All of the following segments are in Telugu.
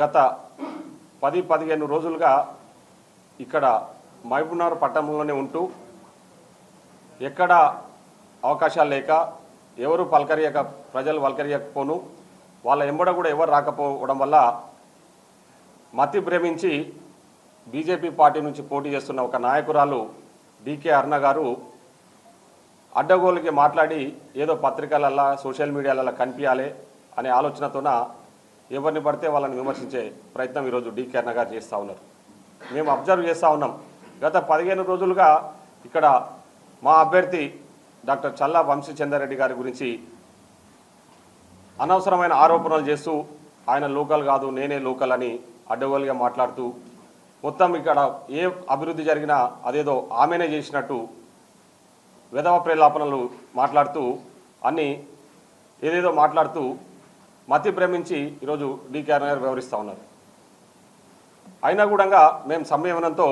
గత పది పదిహేను రోజులుగా ఇక్కడ మహబూబ్నగర్ పట్టణంలోనే ఉంటూ ఎక్కడ అవకాశాలు లేక ఎవరు పలకరియక ప్రజలు పలకరియకపోను వాళ్ళ ఎంబడ కూడా ఎవరు రాకపోవడం వల్ల మతి భ్రమించి బీజేపీ పార్టీ నుంచి పోటీ చేస్తున్న ఒక నాయకురాలు డికే అర్ణ గారు అడ్డగోలుకి మాట్లాడి ఏదో పత్రికలల్లా సోషల్ మీడియాలలో కనిపించాలి అనే ఆలోచనతోన ఎవరిని పడితే వాళ్ళని విమర్శించే ప్రయత్నం ఈరోజు డికే అరుణ గారు చేస్తూ ఉన్నారు. మేము అబ్జర్వ్ చేస్తూ ఉన్నాం. గత పదిహేను రోజులుగా ఇక్కడ మా అభ్యర్థి డాక్టర్ చల్లా వంశీచంద్రారెడ్డి గారి గురించి అనవసరమైన ఆరోపణలు చేస్తూ ఆయన లోకల్ కాదు నేనే లోకల్ అని అడ్డగోలుగా మాట్లాడుతూ మొత్తం ఇక్కడ ఏ అభివృద్ధి జరిగినా అదేదో ఆమెనే చేసినట్టు విధవ ప్రలాపనలు మాట్లాడుతూ అన్ని ఏదేదో మాట్లాడుతూ మతి భ్రమించి ఈరోజు డీకే గారు వివరిస్తూ ఉన్నారు. అయినా కూడా మేము సంయమనంతో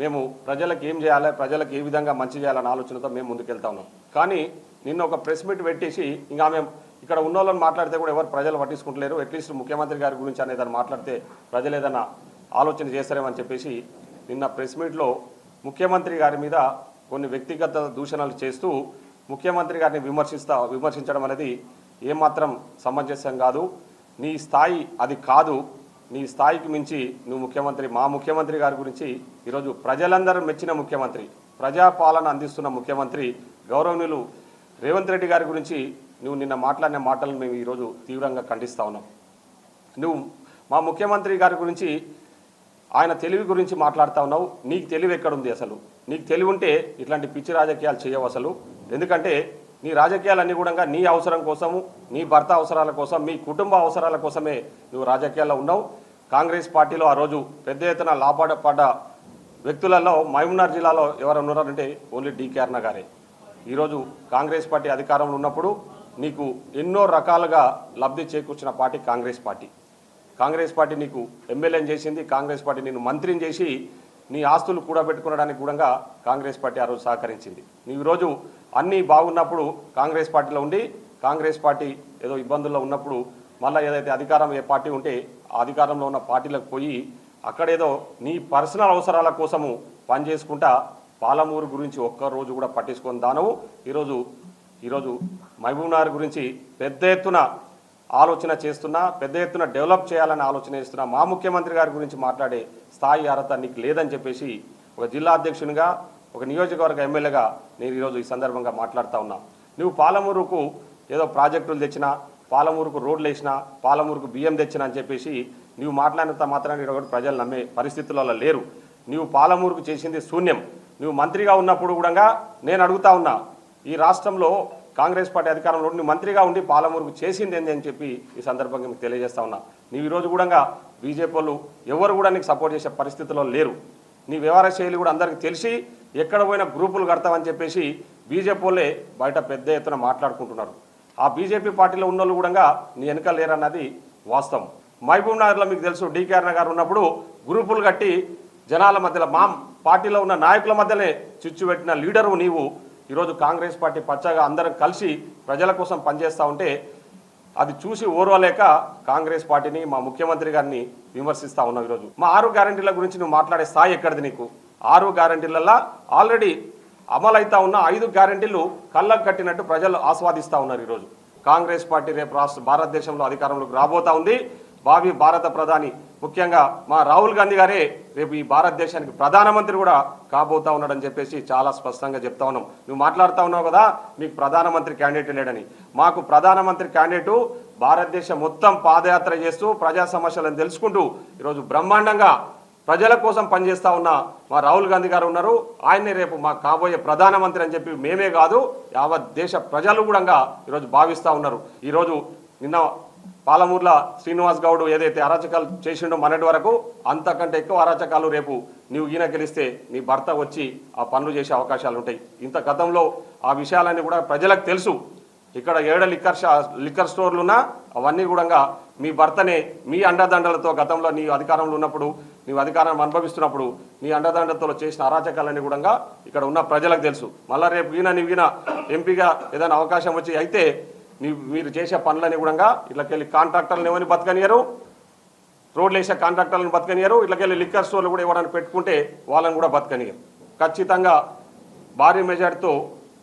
మేము ప్రజలకు ఏం చేయాలి ప్రజలకు ఏ విధంగా మంచి చేయాలన్న ఆలోచనతో మేము ముందుకెళ్తా ఉన్నాం. కానీ నిన్న ఒక ప్రెస్ మీట్ పెట్టేసి ఇంకా మేము ఇక్కడ ఉన్న వాళ్ళని మాట్లాడితే కూడా ఎవరు ప్రజలు పట్టించుకుంటలేరు. అట్లీస్ట్ ముఖ్యమంత్రి గారి గురించి అనేదాన్ని మాట్లాడితే ప్రజలు ఏదైనా ఆలోచన చేస్తారేమని చెప్పేసి నిన్న ప్రెస్ మీట్లో ముఖ్యమంత్రి గారి మీద కొన్ని వ్యక్తిగత దూషణలు చేస్తూ ముఖ్యమంత్రి గారిని విమర్శిస్తా విమర్శించడం అనేది ఏమాత్రం సమంజసం కాదు. నీ స్థాయి అది కాదు. నీ స్థాయికి మించి నువ్వు ముఖ్యమంత్రి మా ముఖ్యమంత్రి గారి గురించి ఈరోజు ప్రజలందరూ మెచ్చిన ముఖ్యమంత్రి ప్రజాపాలన అందిస్తున్న ముఖ్యమంత్రి గౌరవనీయులు రేవంత్ రెడ్డి గారి గురించి నువ్వు నిన్న మాట్లాడిన మాటలను మేము ఈరోజు తీవ్రంగా ఖండిస్తా ఉన్నాం. నువ్వు మా ముఖ్యమంత్రి గారి గురించి ఆయన తెలివి గురించి మాట్లాడుతూ ఉన్నావు. నీకు తెలివి ఎక్కడుంది అసలు? నీకు తెలివి ఉంటే ఇట్లాంటి పిచ్చి రాజకీయాలు చేయవు అసలు. ఎందుకంటే నీ రాజకీయాలన్నీ కూడా నీ అవసరం కోసము నీ భర్త అవసరాల కోసం మీ కుటుంబ అవసరాల కోసమే నువ్వు రాజకీయాల్లో ఉన్నావు. కాంగ్రెస్ పార్టీలో ఆ రోజు పెద్ద ఎత్తున లాభపడ్డ వ్యక్తులలో మహబూబ్నగర్ జిల్లాలో ఎవరు ఉన్నారంటే ఓన్లీ డీకే గారే. ఈరోజు కాంగ్రెస్ పార్టీ అధికారంలో ఉన్నప్పుడు నీకు ఎన్నో రకాలుగా లబ్ధి చేకూర్చిన party Congress party. Congress party నీకు ఎమ్మెల్యేని చేసింది కాంగ్రెస్ పార్టీ నేను మంత్రిని చేసి నీ ఆస్తులు కూడబెట్టుకునడానికి కూడా కాంగ్రెస్ పార్టీ ఆ రోజు సహకరించింది. నీ ఈరోజు అన్నీ బాగున్నప్పుడు కాంగ్రెస్ పార్టీలో ఉండి కాంగ్రెస్ పార్టీ ఏదో ఇబ్బందుల్లో ఉన్నప్పుడు మళ్ళీ ఏదైతే అధికారం ఏ పార్టీ ఉంటే ఆ అధికారంలో ఉన్న పార్టీలకు పోయి అక్కడేదో నీ పర్సనల్ అవసరాల కోసము పనిచేసుకుంటా పాలమూరు గురించి ఒక్క రోజు కూడా పట్టించుకొని దానవు. ఈరోజు ఈరోజు మహబూబ్నగర్ గురించి పెద్ద ఎత్తున ఆలోచన చేస్తున్నా పెద్ద ఎత్తున డెవలప్ చేయాలని ఆలోచన చేస్తున్నా మా ముఖ్యమంత్రి గారి గురించి మాట్లాడే స్థాయి అర్హత నీకు లేదని చెప్పేసి ఒక జిల్లా అధ్యక్షునిగా ఒక నియోజకవర్గ ఎమ్మెల్యేగా నేను ఈరోజు ఈ సందర్భంగా మాట్లాడుతూ ఉన్నా. నువ్వు పాలమూరుకు ఏదో ప్రాజెక్టులు తెచ్చినా పాలమూరుకు రోడ్లు వేసినా పాలమూరుకు బియ్యం తెచ్చినా అని చెప్పేసి నువ్వు మాట్లాడినంత మాత్రాన్ని ఒకటి ప్రజలు నమ్మే పరిస్థితులలో లేరు. నువ్వు పాలమూరుకు చేసింది శూన్యం. నువ్వు మంత్రిగా ఉన్నప్పుడు కూడా నేను అడుగుతా ఉన్నా ఈ రాష్ట్రంలో కాంగ్రెస్ పార్టీ అధికారంలో ఉండి మంత్రిగా ఉండి పాలమూరుకు చేసింది ఏంది అని చెప్పి ఈ సందర్భంగా మీకు తెలియజేస్తా ఉన్నా. నీవు ఈరోజు కూడా బీజేపీ వాళ్ళు ఎవరు కూడా నీకు సపోర్ట్ చేసే పరిస్థితిలో లేరు. నీ వ్యవహార శైలి కూడా అందరికీ తెలిసి ఎక్కడ పోయినా గ్రూపులు కడతామని చెప్పేసి బీజేపీ వాళ్ళే బయట పెద్ద ఎత్తున మాట్లాడుకుంటున్నారు. ఆ బీజేపీ పార్టీలో ఉన్న వాళ్ళు కూడా నీ వెనక లేరన్నది వాస్తవం. మహబూబ్ నగర్లో మీకు తెలుసు డీకేఆర్ గారు ఉన్నప్పుడు గ్రూపులు కట్టి జనాల మధ్యలో మా పార్టీలో ఉన్న నాయకుల మధ్యనే చిచ్చు పెట్టిన లీడరు నీవు. ఈరోజు కాంగ్రెస్ పార్టీ పచ్చగా అందరం కలిసి ప్రజల కోసం పనిచేస్తూ ఉంటే అది చూసి ఓర్వలేక కాంగ్రెస్ పార్టీని మా ముఖ్యమంత్రి గారిని విమర్శిస్తూ ఉన్నావు ఈరోజు. మా ఆరు గ్యారంటీల గురించి నువ్వు మాట్లాడే స్థాయి ఎక్కడిది నీకు? ఆరు గ్యారంటీలల్లో ఆల్రెడీ అమలైతా ఉన్న ఐదు గ్యారంటీలు కళ్ళకు కట్టినట్టు ప్రజలు ఆస్వాదిస్తూ ఉన్నారు ఈరోజు. కాంగ్రెస్ పార్టీ రేపు రాష్ట్ర భారతదేశంలో అధికారంలోకి రాబోతా ఉంది. భావి భారత ప్రధాని. ముఖ్యంగా మా రాహుల్ గాంధీ గారే రేపు ఈ భారతదేశానికి ప్రధానమంత్రి కూడా కాబోతా ఉన్నాడని చెప్పేసి చాలా స్పష్టంగా చెప్తా ఉన్నాం. నువ్వు మాట్లాడుతూ ఉన్నావు కదా మీకు ప్రధానమంత్రి క్యాండిడేట్ లేడని. మాకు ప్రధానమంత్రి క్యాండిడేటు భారతదేశం మొత్తం పాదయాత్ర చేస్తూ ప్రజా సమస్యలను తెలుసుకుంటూ ఈరోజు బ్రహ్మాండంగా ప్రజల కోసం పనిచేస్తూ ఉన్న మా రాహుల్ గాంధీ గారు ఉన్నారు. ఆయన్నే రేపు మా కాబోయే ప్రధానమంత్రి అని చెప్పి మేమే కాదు యావత్ దేశ ప్రజలు కూడా ఈరోజు భావిస్తూ ఉన్నారు. ఈరోజు నిన్న పాలమూర్ల శ్రీనివాస్ గౌడ్ ఏదైతే అరాచకాలు చేసిండో మొన్నటి వరకు అంతకంటే ఎక్కువ అరాచకాలు రేపు నీవు ఈయన గెలిస్తే నీ భర్త వచ్చి ఆ పనులు చేసే అవకాశాలు ఉంటాయి ఇంత గతంలో ఆ విషయాలన్నీ కూడా ప్రజలకు తెలుసు. ఇక్కడ ఏడ లిక్కర్ షా లిక్కర్ స్టోర్లు ఉన్నా అవన్నీ కూడా మీ భర్తనే మీ అండదండలతో గతంలో నీ అధికారంలో ఉన్నప్పుడు నీవు అధికారం అనుభవిస్తున్నప్పుడు నీ అండదండలతో చేసిన అరాచకాలన్నీ కూడా ఇక్కడ ఉన్న ప్రజలకు తెలుసు. మళ్ళీ రేపు ఈయన నీవు ఈయన ఎంపీగా ఏదైనా అవకాశం వచ్చి అయితే మీరు చేసే పనులని కూడా ఇట్లకెళ్ళి కాంట్రాక్టర్లను ఏమని బతకనియరు రోడ్లు వేసే కాంట్రాక్టర్లను బతకనియరు ఇట్లకెళ్ళి లిక్కర్ స్టోర్లు కూడా ఇవ్వడానికి పెట్టుకుంటే వాళ్ళని కూడా బతకనియరు ఖచ్చితంగా భారీ మెజార్టీతో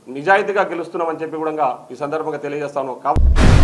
నిజాయితీగా గెలుస్తున్నామని చెప్పి కూడా ఈ సందర్భంగా తెలియజేస్తాను కాబట్టి